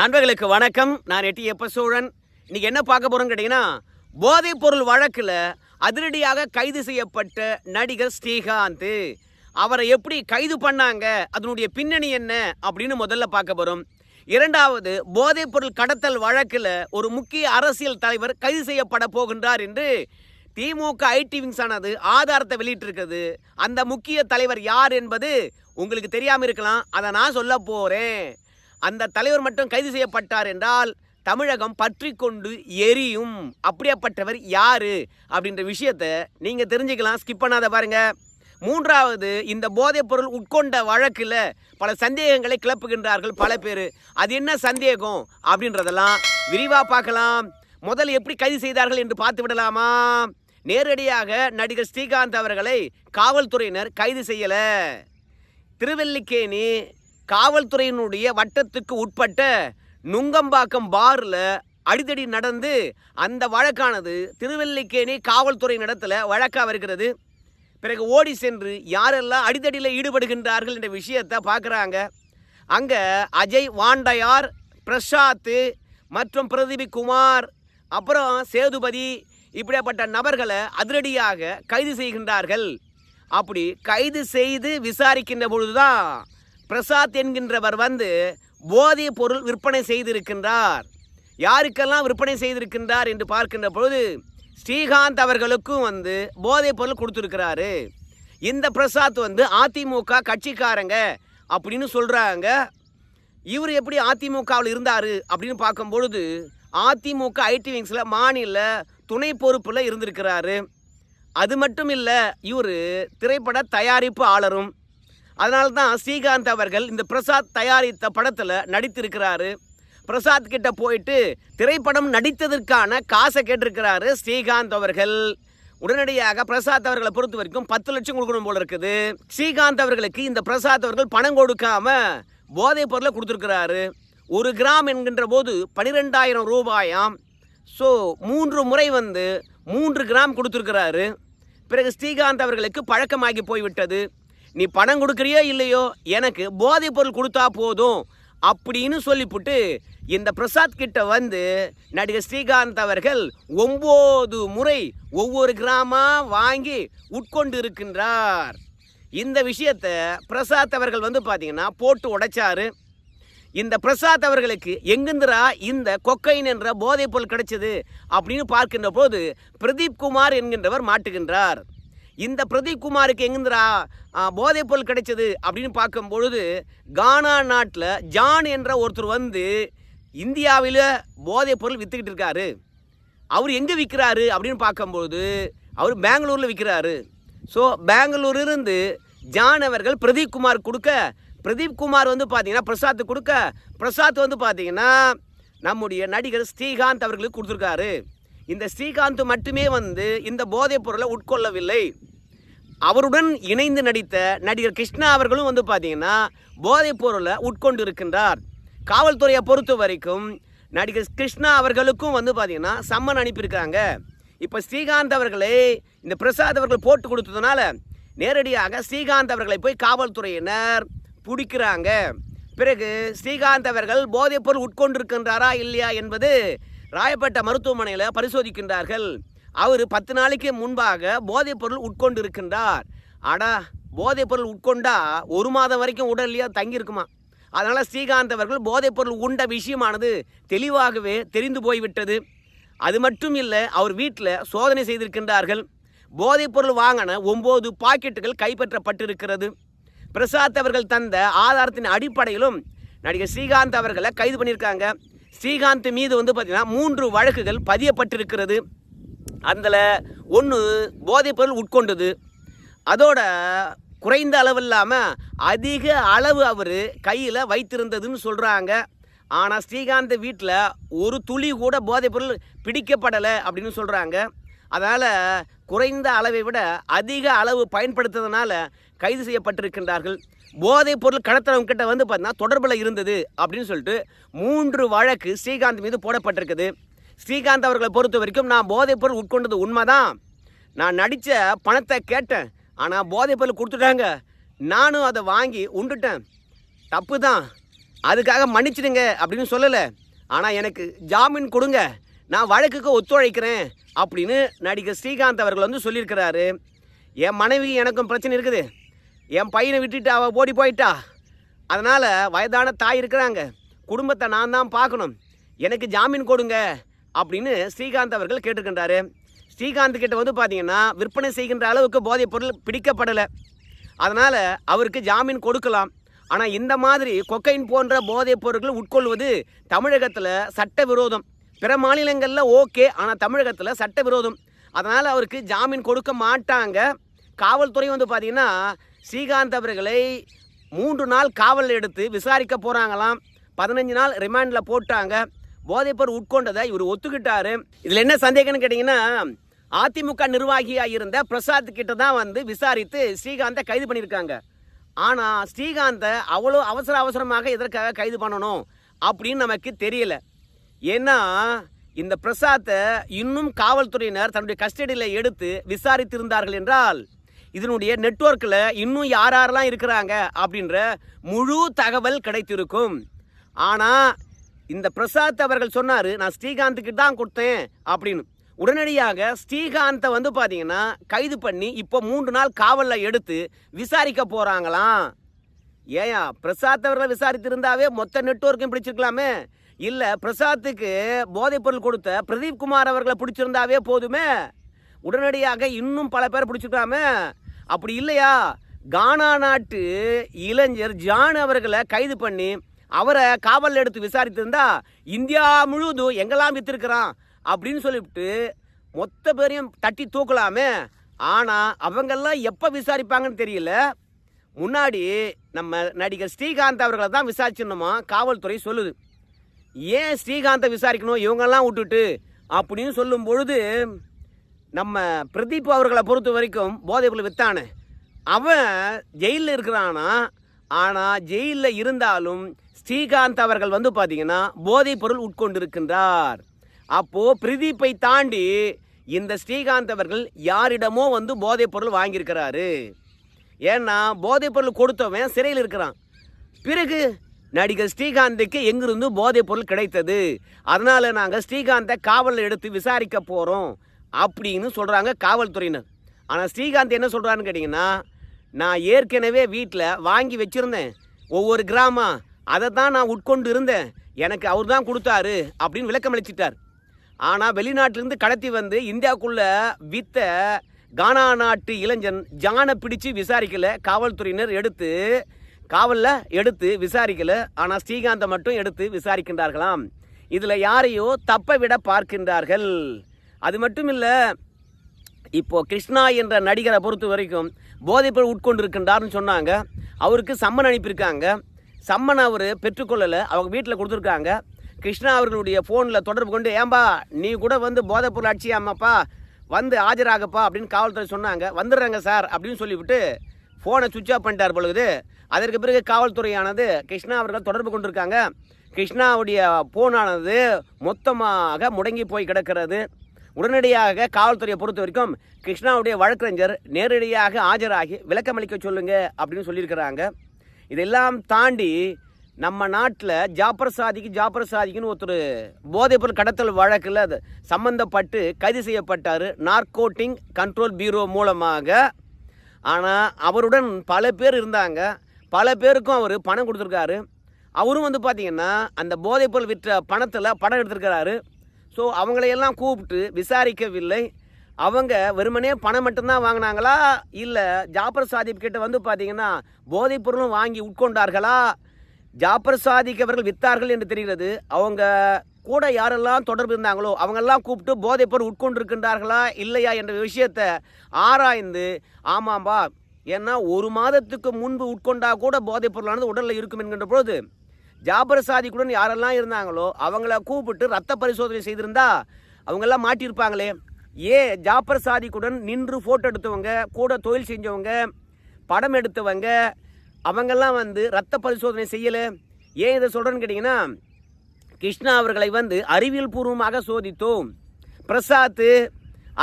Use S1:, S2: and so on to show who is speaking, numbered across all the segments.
S1: நண்பர்களுக்கு வணக்கம். நான் எட்டி எப்ப சோழன் இன்னைக்கு என்ன பார்க்க போறோம்னு கேட்டிங்கன்னா போதைப் பொருள் வழக்கில் அதிரடியாக கைது செய்யப்பட்ட நடிகர் ஸ்ரீகாந்த். அவரை எப்படி கைது பண்ணாங்க? அதனுடைய பின்னணி என்ன? அப்படின்னு முதல்ல பார்க்க போகிறோம் இரண்டாவது போதைப் பொருள் கடத்தல் வழக்கில் ஒரு முக்கிய அரசியல் தலைவர் கைது செய்யப்பட போகின்றார் என்று திமுக ஐடி விங்ஸ் ஆனது ஆதாரத்தை வெளியிட்டிருக்குது அந்த முக்கிய தலைவர் யார் என்பது உங்களுக்கு தெரியாமல் இருக்கலாம். அதை நான் சொல்ல போகிறேன் அந்த தலைவர் மட்டும் கைது செய்யப்பட்டார் என்றால் தமிழகம் பற்றி கொண்டு எரியும். அப்படியாப்பட்டவர் யாரு? அப்படின்ற விஷயத்த நீங்க தெரிஞ்சுக்கலாம். ஸ்கிப் பண்ணாத பாருங்க. மூன்றாவது இந்த போதைப் பொருள் உட்கொண்ட வழக்கில் பல சந்தேகங்களை கிளப்புகின்றார்கள் பல பேர். அது என்ன சந்தேகம்? அப்படின்றதெல்லாம் விரிவாக பார்க்கலாம். முதல் எப்படி கைது செய்தார்கள் என்று பார்த்து விடலாமா? நேரடியாக நடிகர் ஸ்ரீகாந்த் அவர்களை காவல்துறையினர் கைது செய்யலை. திருவல்லிக்கேணி காவல்துறையினுடைய வட்டத்துக்கு உட்பட்ட நுங்கம்பாக்கம் பாரில் அடிதடி நடந்து அந்த வழக்கானது திருவல்லிக்கேணி காவல்துறை நடத்தில் வழக்காக வருகிறது. பிறகு ஓடி சென்று யாரெல்லாம் அடிதடியில் ஈடுபடுகின்றார்கள் என்ற விஷயத்தை பார்க்குறாங்க அங்கே அஜய் வாண்டையார் பிரசாத் மற்றும் பிரதீப் குமார் அப்புறம் சேதுபதி இப்படியாப்பட்ட நபர்களை அதிரடியாக கைது செய்கின்றார்கள். அப்படி கைது செய்து விசாரிக்கின்ற பொழுதுதான் பிரசாத் என்கின்றவர் வந்து போதைப் பொருள் விற்பனை செய்திருக்கின்றார். யாருக்கெல்லாம் விற்பனை செய்திருக்கின்றார் என்று பார்க்கின்ற பொழுது ஸ்ரீகாந்த் அவர்களுக்கும் வந்து போதைப் பொருள் கொடுத்துருக்கிறாரு. இந்த பிரசாத் வந்து அதிமுக கட்சிக்காரங்க அப்படின்னு சொல்கிறாங்க இவர் எப்படி அதிமுகவில் இருந்தார் அப்படின்னு பார்க்கும் பொழுது அதிமுக ஐடி விங்ஸில் மாநில துணை பொறுப்பில் இருந்திருக்கிறாரு. அது மட்டும் இல்லை இவர் திரைப்பட தயாரிப்பு ஆளரும் அதனால தான் ஸ்ரீகாந்த் அவர்கள் இந்த பிரசாத் தயாரித்த படத்தில் நடித்திருக்கிறாரு. பிரசாத் கிட்ட போயிட்டு திரைப்படம் நடித்ததற்கான காசை கேட்டிருக்கிறாரு ஸ்ரீகாந்த் அவர்கள். உடனடியாக பிரசாத் அவர்களை பொறுத்த வரைக்கும் பத்து லட்சம் கொடுக்கணும் போல இருக்குது. ஸ்ரீகாந்த் அவர்களுக்கு இந்த பிரசாத் அவர்கள் பணம் கொடுக்காம போதைப் பொருளை கொடுத்துருக்கிறாரு. ஒரு கிராம் என்கின்ற போது பனிரெண்டாயிரம் ரூபாயாம். ஸோ மூன்று முறை வந்து மூன்று கிராம் கொடுத்துருக்கிறாரு. பிறகு ஸ்ரீகாந்த் அவர்களுக்கு பழக்கமாகி போய்விட்டது. நீ பணம் கொடுக்குறியோ இல்லையோ எனக்கு போதைப் பொருள் கொடுத்தா போதும் அப்படின்னு சொல்லிப்புட்டு இந்த பிரசாத் கிட்ட வந்து நடிகர் ஸ்ரீகாந்த் அவர்கள் ஒம்பது முறை ஒவ்வொரு கிராமா வாங்கி உட்கொண்டு இருக்கின்றார் இந்த விஷயத்தை பிரசாத் அவர்கள் வந்து பார்த்தீங்கன்னா போட்டு உடைச்சாரு. இந்த பிரசாத் அவர்களுக்கு எங்கிருந்துரா இந்த கொக்கைன் என்ற போதைப் பொருள் கிடைச்சது அப்படின்னு பார்க்கின்ற போது பிரதீப் குமார் என்கின்றவர் மாட்டுகின்றார். இந்த பிரதீப் குமாருக்கு எங்கிருந்துரா போதைப் பொருள் கிடைச்சது அப்படின்னு பார்க்கும் பொழுது கானா நாட்டில் ஜான் என்ற ஒருத்தர் வந்து இந்தியாவில் போதைப் பொருள் விற்றுக்கிட்டு இருக்காரு. அவர் எங்கே விற்கிறாரு அப்படின்னு பார்க்கும்பொழுது அவர் பெங்களூரில் விற்கிறாரு ஸோ பெங்களூரிலிருந்து ஜான் அவர்கள் பிரதீப் குமார் கொடுக்க பிரதீப் குமார் வந்து பார்த்தீங்கன்னா பிரசாத் கொடுக்க பிரசாத் வந்து பார்த்தீங்கன்னா நம்முடைய நடிகர் ஸ்ரீகாந்த் அவர்களுக்கு கொடுத்துருக்காரு. இந்த ஸ்ரீகாந்த் மட்டுமே வந்து இந்த போதைப் பொருளை உட்கொள்ளவில்லை. அவருடன் இணைந்து நடித்த நடிகர் கிருஷ்ணா அவர்களும் வந்து பார்த்தீங்கன்னா போதைப் பொருளை உட்கொண்டு இருக்கின்றார் காவல்துறையை பொறுத்த வரைக்கும் நடிகர் கிருஷ்ணா அவர்களுக்கும் வந்து பார்த்தீங்கன்னா சம்மன் அனுப்பியிருக்காங்க. இப்போ ஸ்ரீகாந்த் அவர்களை இந்த பிரசாத் அவர்கள் போட்டு கொடுத்ததுனால நேரடியாக ஸ்ரீகாந்த் அவர்களை போய் காவல்துறையினர் பிடிக்கிறாங்க. பிறகு ஸ்ரீகாந்த் அவர்கள் போதைப் பொருள் உட்கொண்டிருக்கின்றாரா இல்லையா என்பது ராயப்பேட்டை மருத்துவமனையில் பரிசோதிக்கின்றார்கள். அவர் பத்து நாளைக்கு முன்பாக போதைப் பொருள் உட்கொண்டு இருக்கின்றார் அடா போதைப் பொருள் உட்கொண்டா ஒரு மாதம் வரைக்கும் உடல்லையா தங்கியிருக்குமா? அதனால் ஸ்ரீகாந்த் அவர்கள் போதைப் பொருள் உண்ட விஷயமானது தெளிவாகவே தெரிந்து போய்விட்டது. அது மட்டும் இல்லை அவர் வீட்டில் சோதனை செய்திருக்கின்றார்கள். போதைப் பொருள் வாங்கின ஒம்பது பாக்கெட்டுகள் கைப்பற்றப்பட்டிருக்கிறது. பிரசாத் அவர்கள் தந்த ஆதாரத்தின் அடிப்படையிலும் நடிகர் ஸ்ரீகாந்த் அவர்களை கைது பண்ணியிருக்காங்க. ஸ்ரீகாந்த் மீது வந்து பார்த்திங்கன்னா மூன்று வழக்குகள் பதியப்பட்டிருக்கிறது. அதில் ஒன்று போதைப் பொருள் உட்கொண்டது. அதோட குறைந்த அளவு இல்லாமல் அதிக அளவு அவர் கையில் வைத்திருந்ததுன்னு சொல்கிறாங்க ஆனால் ஸ்ரீகாந்த் வீட்டில் ஒரு துளி கூட போதைப் பொருள் பிடிக்கப்படலை அப்படின்னு சொல்கிறாங்க அதனால் குறைந்த அளவை விட அதிக அளவு பயன்படுத்துறதுனால கைது செய்யப்பட்டிருக்கின்றார்கள். போதைப் பொருள் கடத்துறவங்க கிட்ட வந்து பார்த்தீங்கன்னா தொடர்பில் இருந்தது அப்படின்னு சொல்லிட்டு மூன்று வழக்கு ஸ்ரீகாந்த் மீது போடப்பட்டிருக்குது. ஸ்ரீகாந்த் அவர்களை பொறுத்த வரைக்கும் நான் போதைப் பொருள் உட்கொண்டது உண்மைதான். நான் நடித்த பணத்தை கேட்டேன். ஆனால் போதைப் பொருள் கொடுத்துட்டாங்க. நானும் அதை வாங்கி உண்டுட்டேன். தப்பு தான் அதுக்காக மன்னிச்சிடுங்க அப்படின்னு சொல்லலை. ஆனால் எனக்கு ஜாமீன் கொடுங்க. நான் வழக்குக்கு ஒத்துழைக்கிறேன் அப்படின்னு நடிகர் ஸ்ரீகாந்த் அவர்கள் வந்து சொல்லியிருக்கிறாரு. என் மனைவி எனக்கும் பிரச்சனை இருக்குது. என் பையனை விட்டுட்டு அவள் ஓடி போயிட்டா. அதனால் வயதான தாய் இருக்கிறாங்க. குடும்பத்தை நான் தான் பார்க்கணும். எனக்கு ஜாமீன் கொடுங்க. அப்படின்னு ஸ்ரீகாந்த் அவர்கள் கேட்டிருக்கின்றாரு. ஸ்ரீகாந்த் கிட்ட வந்து பார்த்தீங்கன்னா விற்பனை செய்கின்ற அளவுக்கு போதைப் பொருள் பிடிக்கப்படலை. அதனால் அவருக்கு ஜாமீன் கொடுக்கலாம். ஆனால் இந்த மாதிரி கொக்கைன் போன்ற போதைப் பொருட்கள் உட்கொள்வது தமிழகத்தில் சட்ட விரோதம் பிற மாநிலங்களில் ஓகே ஆனால் தமிழகத்தில் சட்ட விரோதம் அதனால் அவருக்கு ஜாமீன் கொடுக்க மாட்டாங்க. காவல்துறை வந்து பார்த்தீங்கன்னா ஸ்ரீகாந்த் அவர்களை மூன்று நாள் காவல் எடுத்து விசாரிக்க போகிறாங்களாம் பதினஞ்சு நாள் ரிமாண்டில் போட்டாங்க. போதைப்பொருள் உட்கொண்டதை இவர் ஒத்துக்கிட்டாரு. இதில் என்ன சந்தேகம்னு கேட்டிங்கன்னா அதிமுக நிர்வாகியாக இருந்த பிரசாத் கிட்ட தான் வந்து விசாரித்து ஸ்ரீகாந்தை கைது பண்ணியிருக்காங்க. ஆனால் ஸ்ரீகாந்தை அவ்வளோ அவசர அவசரமாக எதற்காக கைது பண்ணணும் அப்படின்னு நமக்கு தெரியல. ஏன்னா இந்த பிரசாத்தை இன்னும் காவல்துறையினர் தன்னுடைய கஸ்டடியில் எடுத்து விசாரித்திருந்தார்கள் என்றால் இதனுடைய நெட்வொர்க்கில் இன்னும் யார் யாரெல்லாம் இருக்கிறாங்க அப்படின்ற முழு தகவல் கிடைத்திருக்கும். ஆனால் இந்த பிரசாத் அவர்கள் சொன்னார் நான் ஸ்ரீகாந்துக்கு தான் கொடுத்தேன் அப்படின்னு. உடனடியாக ஸ்ரீகாந்தை வந்து பார்த்தீங்கன்னா கைது பண்ணி இப்போ மூன்று நாள் காவலில் எடுத்து விசாரிக்க போகிறாங்களாம் ஏயா பிரசாத் அவர்களை விசாரித்திருந்தாவே மொத்த நெட்வொர்க்கையும் பிடிச்சிருக்கலாமே. இல்லை பிரசாத்துக்கு போதைப்பொருள் கொடுத்த பிரதீப் குமார் அவர்களை பிடிச்சிருந்தாவே போதுமே. உடனடியாக இன்னும் பல பேர் பிடிச்சிருக்கலாமே. அப்படி இல்லையா? கானா நாட்டு இளைஞர் ஜான் அவர்களை கைது பண்ணி அவரை காவலில் எடுத்து விசாரித்திருந்தா இந்தியா முழுவதும் எங்கெல்லாம் வித்திருக்கிறான்? அப்படின்னு சொல்லிவிட்டு மொத்த பேரையும் தட்டி தூக்கலாமே. ஆனால் அவங்கெல்லாம் எப்போ விசாரிப்பாங்கன்னு தெரியல. முன்னாடி நம்ம நடிகர் ஸ்ரீகாந்த் அவர்களை தான் விசாரிச்சிடணுமா? காவல்துறை சொல்லுது. ஏன் ஸ்ரீகாந்தை விசாரிக்கணும்? இவங்கெல்லாம் விட்டுட்டு அப்படின்னு சொல்லும் பொழுது நம்ம பிரதீப் அவர்களை பொறுத்த வரைக்கும் போதைப்பொருள் வித்தானே. அவன் ஜெயிலில் இருக்கிறானா? ஆனால் ஜெயிலில் இருந்தாலும் ஸ்ரீகாந்த் அவர்கள் வந்து பார்த்தீங்கன்னா போதைப் பொருள் உட்கொண்டிருக்கின்றார். அப்போது பிரதீப்பை தாண்டி இந்த ஸ்ரீகாந்த் அவர்கள் யாரிடமோ வந்து போதைப் பொருள் வாங்கியிருக்கிறாரு. ஏன்னா போதைப் பொருள் கொடுத்தவன் சிறையில் இருக்கிறான். பிறகு நடிகர் ஸ்ரீகாந்துக்கு எங்கிருந்து போதைப் பொருள் கிடைத்தது? அதனால் நாங்கள் ஸ்ரீகாந்தை காவலில் எடுத்து விசாரிக்க போகிறோம் அப்படின்னு சொல்கிறாங்க காவல்துறையினர். ஆனால் ஸ்ரீகாந்த் என்ன சொல்கிறான்னு கேட்டிங்கன்னா நான் ஏற்கனவே வீட்டில் வாங்கி வச்சுருந்தேன். ஒவ்வொரு கிராமம் அதை தான் நான் உட்கொண்டு இருந்தேன் எனக்கு அவர் தான் கொடுத்தாரு அப்படின்னு விளக்கம் அளிச்சிட்டார். ஆனால் வெளிநாட்டிலிருந்து கடத்தி வந்து இந்தியாவுக்குள்ள வித்த கானா நாட்டு இளைஞன் ஜானை பிடிச்சு விசாரிக்கல காவல்துறையினர் எடுத்து காவலில் எடுத்து விசாரிக்கல ஆனால் ஸ்ரீகாந்தை மட்டும் எடுத்து விசாரிக்கின்றார்களாம். இதில் யாரையோ தப்ப விட பார்க்கின்றார்கள். அது மட்டும் இல்லை இப்போ கிருஷ்ணா என்ற நடிகரை பொறுத்த வரைக்கும் போதைப்பொருள் உட்கொண்டிருக்கின்றார்னு சொன்னாங்க. அவருக்கு சம்மன் அனுப்பியிருக்காங்க. சம்மன் அவர் பெற்றுக்கொள்ளலை அவங்க வீட்டில் கொடுத்துருக்காங்க. கிருஷ்ணா அவர்களுடைய ஃபோனில் தொடர்பு கொண்டு ஏம்பா நீ கூட வந்து போதைப்பொருள் அடிச்சியாமாப்பா வந்து ஆஜராகப்பா அப்படின்னு காவல்துறை சொன்னாங்க. வந்துடுறாங்க சார் அப்படின்னு சொல்லிவிட்டு ஃபோனை சுவிட்ச் ஆஃப் பண்ணிட்டார் பொழுது அதற்கு பிறகு காவல்துறையானது கிருஷ்ணா அவர்கள் தொடர்பு கொண்டிருக்காங்க. கிருஷ்ணாவுடைய ஃபோனானது மொத்தமாக முடங்கி போய் கிடக்கிறது. உடனடியாக காவல்துறையை பொறுத்த வரைக்கும் கிருஷ்ணாவுடைய வழக்கறிஞர் நேரடியாக ஆஜராகி விளக்கமளிக்க சொல்லுங்கள் அப்படின்னு சொல்லியிருக்கிறாங்க. இதெல்லாம் தாண்டி நம்ம நாட்டில் ஜாபர் சாதிக்கு ஜாபர் சாதிக்குன்னு ஒருத்தர் போதைப்பொருள் கடத்தல் வழக்கில் அது சம்பந்தப்பட்டு கைது செய்யப்பட்டார். நார்கோட்டிங் கண்ட்ரோல் பியூரோ மூலமாக. ஆனால் அவருடன் பல பேர் இருந்தாங்க. பல பேருக்கும் அவர் பணம் கொடுத்துருக்காரு. அவரும் வந்து பார்த்திங்கன்னா அந்த போதைப்பொருள் விற்ற பணத்தில் பணம் எடுத்திருக்கிறாரு. ஸோ அவங்களையெல்லாம் கூப்பிட்டு விசாரிக்கவில்லை. அவங்க வெறுமனே பணம் மட்டும்தான் வாங்கினாங்களா? இல்லை ஜாப்பர் சாதிப் கிட்ட வந்து பார்த்தீங்கன்னா போதைப் பொருளும் வாங்கி உட்கொண்டார்களா? ஜாப்பர் சாதிக் அவர்கள் வித்தார்கள் என்று தெரிகிறது. அவங்க கூட யாரெல்லாம் தொடர்பு இருந்தாங்களோ அவங்கெல்லாம் கூப்பிட்டு போதைப் பொருள் உட்கொண்டிருக்கின்றார்களா இல்லையா என்ற விஷயத்தை ஆராய்ந்து ஆமாம்பா ஏன்னா ஒரு மாதத்துக்கு முன்பு உட்கொண்டா கூட போதைப் பொருளானது உடலில் இருக்கும் என்கின்ற பொழுது ஜாபர் சாதிக்குடன் யாரெல்லாம் இருந்தாங்களோ அவங்கள கூப்பிட்டு ரத்த பரிசோதனை செய்திருந்தா அவங்கெல்லாம் மாட்டியிருப்பாங்களே. ஏன் ஜாபர் சாதிக்குடன் நின்று ஃபோட்டோ எடுத்தவங்க கூட தொழில் செஞ்சவங்க படம் எடுத்தவங்க அவங்கெல்லாம் வந்து ரத்த பரிசோதனை செய்யலை. ஏன் இதை சொல்கிறேன்னு கேட்டிங்கன்னா கிருஷ்ணா அவர்களை வந்து அறிவியல் பூர்வமாக சோதித்தோம். பிரசாத்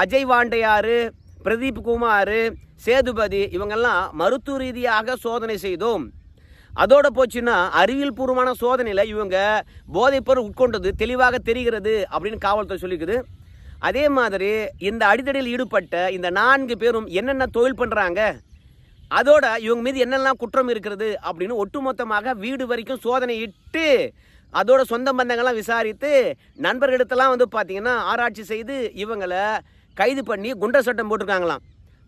S1: அஜய் வாண்டையாறு பிரதீப் குமார் சேதுபதி இவங்கெல்லாம் மருத்துவ ரீதியாக சோதனை செய்தோம். அதோட போச்சுன்னா அறிவியல் பூர்வமான சோதனையில் இவங்க போதைப்பொருள் உட்கொண்டது தெளிவாக தெரிகிறது அப்படின்னு காவல்துறை சொல்லியிருக்குது அதே மாதிரி இந்த அடிதடியில் ஈடுபட்ட இந்த நான்கு பேரும் என்னென்ன தொழில் பண்ணுறாங்க அதோட இவங்க மீது என்னெல்லாம் குற்றம் இருக்கிறது அப்படின்னு ஒட்டுமொத்தமாக வீடு வரைக்கும் சோதனை இட்டு அதோட சொந்த பந்தங்கள்லாம் விசாரித்து நண்பர்களிடத்தெல்லாம் வந்து பார்த்தீங்கன்னா ஆராய்ச்சி செய்து இவங்களை கைது பண்ணி குண்டர் சட்டம் போட்டிருக்காங்களாம்.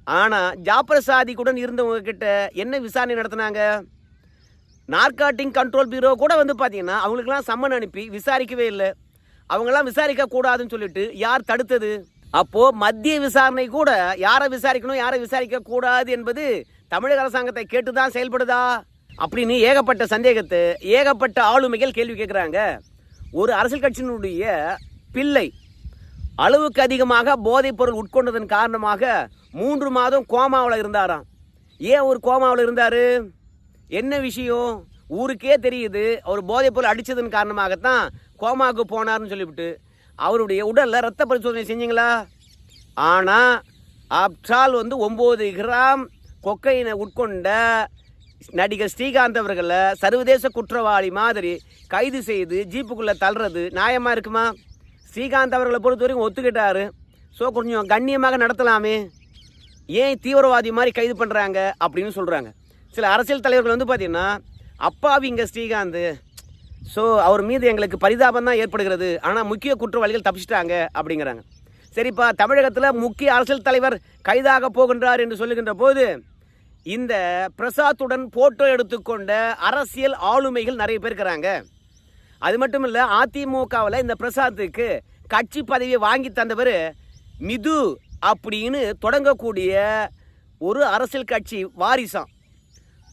S1: ஆனால் ஜாப்பர் சாதிக்குடன் இருந்தவங்க கிட்ட என்ன விசாரணை நடத்தினாங்க? நார்காட்டிங் கண்ட்ரோல் பியூரோ கூட வந்து பார்த்திங்கன்னா அவங்களுக்கெல்லாம் சம்மன் அனுப்பி விசாரிக்கவே இல்லை. அவங்கெல்லாம் விசாரிக்க கூடாதுன்னு சொல்லிட்டு யார் தடுத்தது? அப்போ மத்திய விசாரணை கூட யாரை விசாரிக்கணும் யாரை விசாரிக்க கூடாது என்பது தமிழக அரசாங்கத்தை கேட்டு தான் செயல்படுதா? அப்படின்னு ஏகப்பட்ட சந்தேகத்தை ஏகப்பட்ட ஆளுமைகள் கேள்வி கேட்குறாங்க. ஒரு அரசியல் கட்சியினுடைய பிள்ளை அளவுக்கு அதிகமாக போதைப் பொருள் உட்கொண்டதன் காரணமாக மூன்று மாதம் கோமாவில் இருந்தாராம். ஏன் ஒரு கோமாவில் இருந்தார்? என்ன விஷயம்? ஊருக்கே தெரியுது அவர் போதைப் பொருள் அடித்ததன் காரணமாகத்தான் கோமாவுக்கு போனார்னு சொல்லிவிட்டு அவருடைய உடலில் ரத்த பரிசோதனை செஞ்சீங்களா? ஆனால் ஆப்டால் வந்து ஒம்பது கிராம் கொக்கையினை உட்கொண்ட நடிகர் ஸ்ரீகாந்த் அவர்களை சர்வதேச குற்றவாளி மாதிரி கைது செய்து ஜீப்புக்குள்ளே தள்ளுறது நியாயமாக இருக்குமா? ஸ்ரீகாந்த் அவர்களை பொறுத்த வரைக்கும் ஒத்துக்கிட்டாரு. ஸோ கொஞ்சம் கண்ணியமாக நடத்தலாமே. ஏன் தீவிரவாதி மாதிரி கைது பண்ணுறாங்க அப்படின்னு சொல்கிறாங்க சில அரசியல் தலைவர்கள் வந்து பார்த்திங்கன்னா அப்பாவிங்க ஸ்ரீகாந்த். ஸோ அவர் மீது எங்களுக்கு பரிதாபம் தான் ஏற்படுகிறது. ஆனால் முக்கிய குற்றவாளிகள் தப்பிச்சிட்டாங்க அப்படிங்கிறாங்க. சரிப்பா தமிழகத்தில் முக்கிய அரசியல் தலைவர் கைதாக போகின்றார் என்று சொல்லுகின்ற போது இந்த பிரசாத்துடன் போட்டோ எடுத்துக்கொண்ட அரசியல் ஆளுமைகள் நிறைய பேர் இருக்கிறாங்க. அது மட்டும் இல்லை அதிமுகவில் இந்த பிரசாத்துக்கு கட்சி பதவியை வாங்கி தந்தவர் மிது அப்படின்னு தொடங்கக்கூடிய ஒரு அரசியல் கட்சி வாரிசான்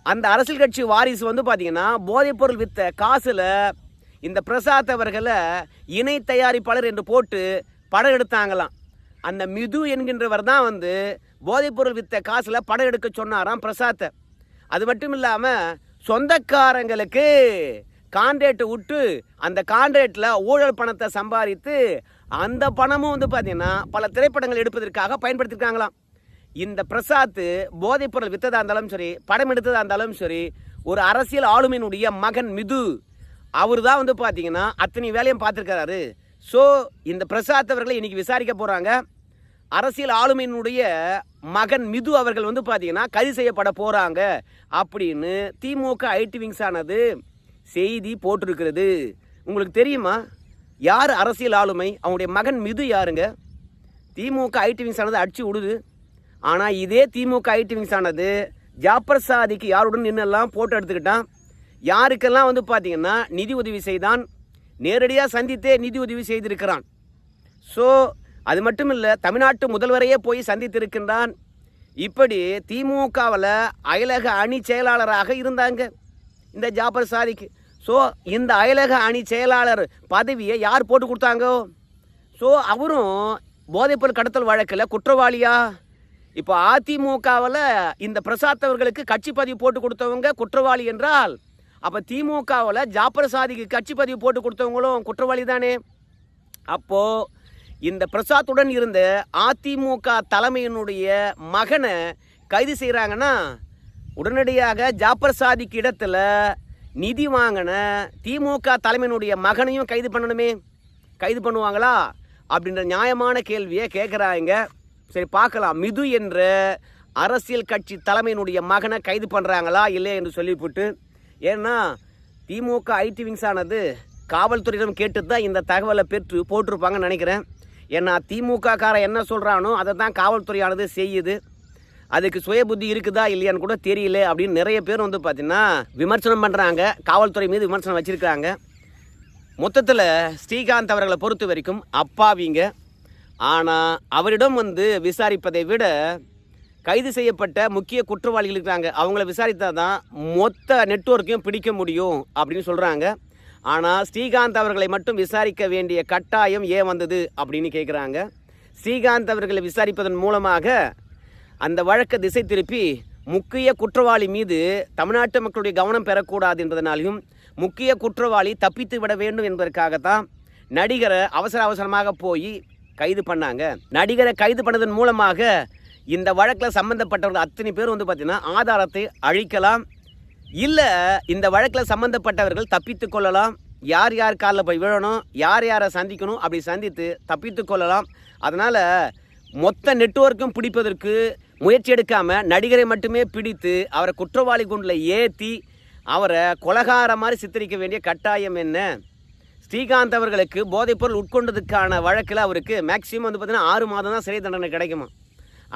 S1: அந்த அரசியல் கட்சி வாரிசு வந்து பார்த்தீங்கன்னா போதைப்பொருள் வித்த காசில் இந்த பிரசாத் அவர்களை இணை தயாரிப்பாளர் என்று போட்டு படம் எடுத்தாங்களாம். அந்த மிது என்கின்றவர் தான் வந்து போதைப்பொருள் வித்த காசில் படம் எடுக்க சொன்னாராம் பிரசாத்தை அது மட்டும் இல்லாமல் சொந்தக்காரங்களுக்கு கான்ட்ராக்ட் விட்டு அந்த கான்ட்ராக்டில் ஊழல் பணத்தை சம்பாதித்து அந்த பணமும் வந்து பார்த்திங்கன்னா பல திரைப்படங்கள் எடுப்பதற்காக பயன்படுத்தியிருக்காங்களாம் இந்த பிரசாத்து போதைப்பொருள் வித்ததா இருந்தாலும் சரி படம் எடுத்ததாக இருந்தாலும் சரி ஒரு அரசியல் ஆளுமையினுடைய மகன் மிது. அவர் தான் வந்து பார்த்தீங்கன்னா அத்தனை வேலையும் பார்த்துருக்கிறாரு. ஸோ இந்த பிரசாத் அவர்களை இன்னைக்கு விசாரிக்க போகிறாங்க அரசியல் ஆளுமையினுடைய மகன் மிது அவர்கள் வந்து பார்த்தீங்கன்னா கைது செய்யப்பட போகிறாங்க அப்படின்னு திமுக ஐடி விங்ஸ் ஆனது செய்தி போட்டிருக்கிறது. உங்களுக்கு தெரியுமா? யார் அரசியல் ஆளுமை? அவங்களுடைய மகன் மிது யாருங்க? திமுக ஐடி விங்ஸ் ஆனது அடிச்சு விடுது. ஆனால் இதே திமுக ஐடி ஆனது ஜாபர் சாதிக்கு யாருடன் நின்னெல்லாம் போட்டோ எடுத்துக்கிட்டான். யாருக்கெல்லாம் வந்து பார்த்தீங்கன்னா நிதி உதவி செய்தான். நேரடியாக சந்தித்தே நிதி உதவி செய்திருக்கிறான். ஸோ அது மட்டும் இல்லை தமிழ்நாட்டு முதல்வரையே போய் சந்தித்திருக்கின்றான். இப்படி திமுகவில் அயலக அணி செயலாளராக இருந்தாங்க இந்த ஜாபர் சாதிக்கு ஸோ இந்த அயலக அணி செயலாளர் பதவியை யார் போட்டு கொடுத்தாங்கோ? ஸோ அவரும் போதைப்பொருள் கடத்தல் வழக்கில் குற்றவாளியா? இப்போ அதிமுகவில் இந்த பிரசாத் அவர்களுக்கு கட்சி பதிவு போட்டு கொடுத்தவங்க குற்றவாளி என்றால் அப்போ திமுகவில் ஜாப்பர் சாதிக்கு கட்சி பதிவு போட்டு கொடுத்தவங்களும் குற்றவாளி தானே? அப்போது இந்த பிரசாத்துடன் இருந்த அதிமுக தலைமையினுடைய மகனை கைது செய்கிறாங்கன்னா உடனடியாக ஜாப்பர் சாதிக்கு இடத்துல நிதி வாங்கின திமுக தலைமையினுடைய மகனையும் கைது பண்ணணுமே? கைது பண்ணுவாங்களா? அப்படின்ற நியாயமான கேள்வியை கேட்குறாங்க. சரி பார்க்கலாம். மிது என்ற அரசியல் கட்சி தலைமையினுடைய மகனை கைது பண்ணுறாங்களா இல்லை என்று சொல்லிவிட்டு ஏன்னா திமுக ஐடி விங்ஸ் ஆனது காவல்துறையிடம் கேட்டு தான் இந்த தகவலை பெற்று போட்டிருப்பாங்கன்னு நினைக்கிறேன். ஏன்னா திமுக காரன் என்ன சொல்கிறானோ அதை தான் காவல்துறையானது செய்யுது. அதுக்கு சுய புத்தி இருக்குதா இல்லையான்னு கூட தெரியல அப்படின்னு நிறைய பேர் வந்து பார்த்தீங்கன்னா விமர்சனம் பண்ணுறாங்க காவல்துறை மீது விமர்சனம் வச்சுருக்காங்க. மொத்தத்தில் ஸ்ரீகாந்த் அவர்களை பொறுத்த வரைக்கும் அப்பாவிங்க. ஆனால் அவரிடம் வந்து விசாரிப்பதை விட கைது செய்யப்பட்ட முக்கிய குற்றவாளிகள் இருக்கிறாங்க. அவங்கள விசாரித்தா தான் மொத்த நெட்வொர்க்கையும் பிடிக்க முடியும் அப்படின்னு சொல்கிறாங்க ஆனால் ஸ்ரீகாந்த் அவர்களை மட்டும் விசாரிக்க வேண்டிய கட்டாயம் ஏன் வந்தது அப்படின்னு கேட்குறாங்க ஸ்ரீகாந்த் அவர்களை விசாரிப்பதன் மூலமாக அந்த வழக்கை திசை திருப்பி முக்கிய குற்றவாளி மீது தமிழ்நாட்டு மக்களுடைய கவனம் பெறக்கூடாது என்பதனாலையும் முக்கிய குற்றவாளி தப்பித்து விட வேண்டும் என்பதற்காகத்தான் நடிகரை அவசர அவசரமாக போய் கைது பண்ணாங்க. நடிகரை கைது பண்ணதன் மூலமாக இந்த வழக்கில் சம்பந்தப்பட்டவர்கள் அத்தனை பேர் வந்து பார்த்தீங்கன்னா ஆதாரத்தை அழிக்கலாம். இல்லை இந்த வழக்கில் சம்மந்தப்பட்டவர்கள் தப்பித்து கொள்ளலாம். யார் யார் காலில் போய் விழணும் யார் யாரை சந்திக்கணும் அப்படி சந்தித்து தப்பித்து கொள்ளலாம். அதனால் மொத்த நெட்வொர்க்கும் பிடிப்பதற்கு முயற்சி எடுக்காமல் நடிகரை மட்டுமே பிடித்து அவரை குற்றவாளி குண்டில் ஏற்றி அவரை கொலகார மாதிரி சித்தரிக்க வேண்டிய கட்டாயம் என்ன? ஸ்ரீகாந்த் அவர்களுக்கு போதைப்பொருள் உட்கொண்டதுக்கான வழக்கில் அவருக்கு மேக்ஸிமம் வந்து பார்த்திங்கன்னா ஆறு மாதம் தான் சிறை தண்டனை கிடைக்குமா?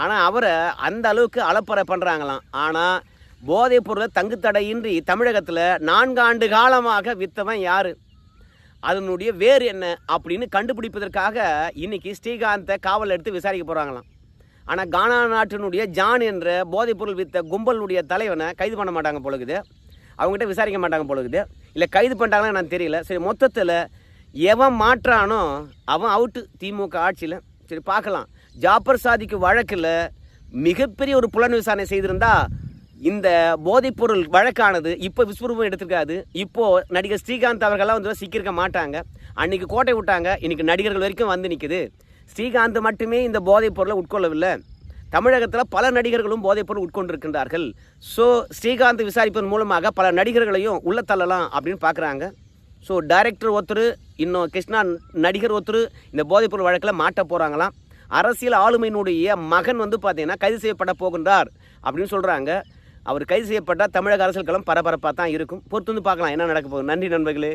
S1: ஆனால் அவரை அந்த அளவுக்கு அலப்பறை பண்ணுறாங்களாம் ஆனால் போதைப் பொருளை தங்குத்தடையின்றி தமிழகத்தில் நான்கு ஆண்டு காலமாக விற்றவன் யார்? அதனுடைய வேறு என்ன அப்படின்னு கண்டுபிடிப்பதற்காக இன்றைக்கி ஸ்ரீகாந்தை காவல் எடுத்து விசாரிக்க போகிறாங்களாம் ஆனால் கானா நாட்டினுடைய ஜான் என்ற போதைப்பொருள் வித்த கும்பலுடைய தலைவனை கைது பண்ண மாட்டாங்க பொழுது அவங்ககிட்ட விசாரிக்க மாட்டாங்க பொழுகுது இல்லை கைது பண்ணிட்டாங்கன்னா நான் தெரியல. சரி மொத்தத்தில் எவன் மாற்றானோ அவன் அவுட்டு திமுக ஆட்சியில். சரி பார்க்கலாம். ஜாப்பர் சாதிக்கு வழக்கில் மிகப்பெரிய ஒரு புலன் விசாரணை செய்திருந்தா இந்த போதைப்பொருள் வழக்கானது இப்போ விஸ்வரூபம் எடுத்திருக்காது. இப்போது நடிகர் ஸ்ரீகாந்த் அவர்கள்லாம் வந்து சிக்கியிருக்க மாட்டாங்க. அன்றைக்கி கோட்டை விட்டாங்க. இன்றைக்கி நடிகர்கள் வரைக்கும் வந்து நிற்குது ஸ்ரீகாந்த் மட்டுமே இந்த போதைப் பொருளை உட்கொள்ளவில்லை. தமிழகத்தில் பல நடிகர்களும் போதைப்பொருள் உட்கொண்டிருக்கின்றார்கள். ஸோ ஸ்ரீகாந்த் விசாரிப்பதன் மூலமாக பல நடிகர்களையும் உள்ள தள்ளலாம் அப்படின்னு பார்க்குறாங்க ஸோ டைரக்டர் ஒருத்தர் இன்னும் கிருஷ்ணா நடிகர் ஒருத்தர் இந்த போதைப்பொருள் வழக்கில் மாட்ட போகிறாங்களாம் அரசியல் ஆளுமையினுடைய மகன் வந்து பார்த்தீங்கன்னா கைது செய்யப்பட போகின்றார் அப்படின்னு சொல்கிறாங்க அவர் கைது செய்யப்பட்டால் தமிழக அரசியல் களம் பரபரப்பாக தான் இருக்கும். பொறுத்து வந்து பார்க்கலாம் என்ன நடக்க போகுது? நன்றி நண்பர்களே.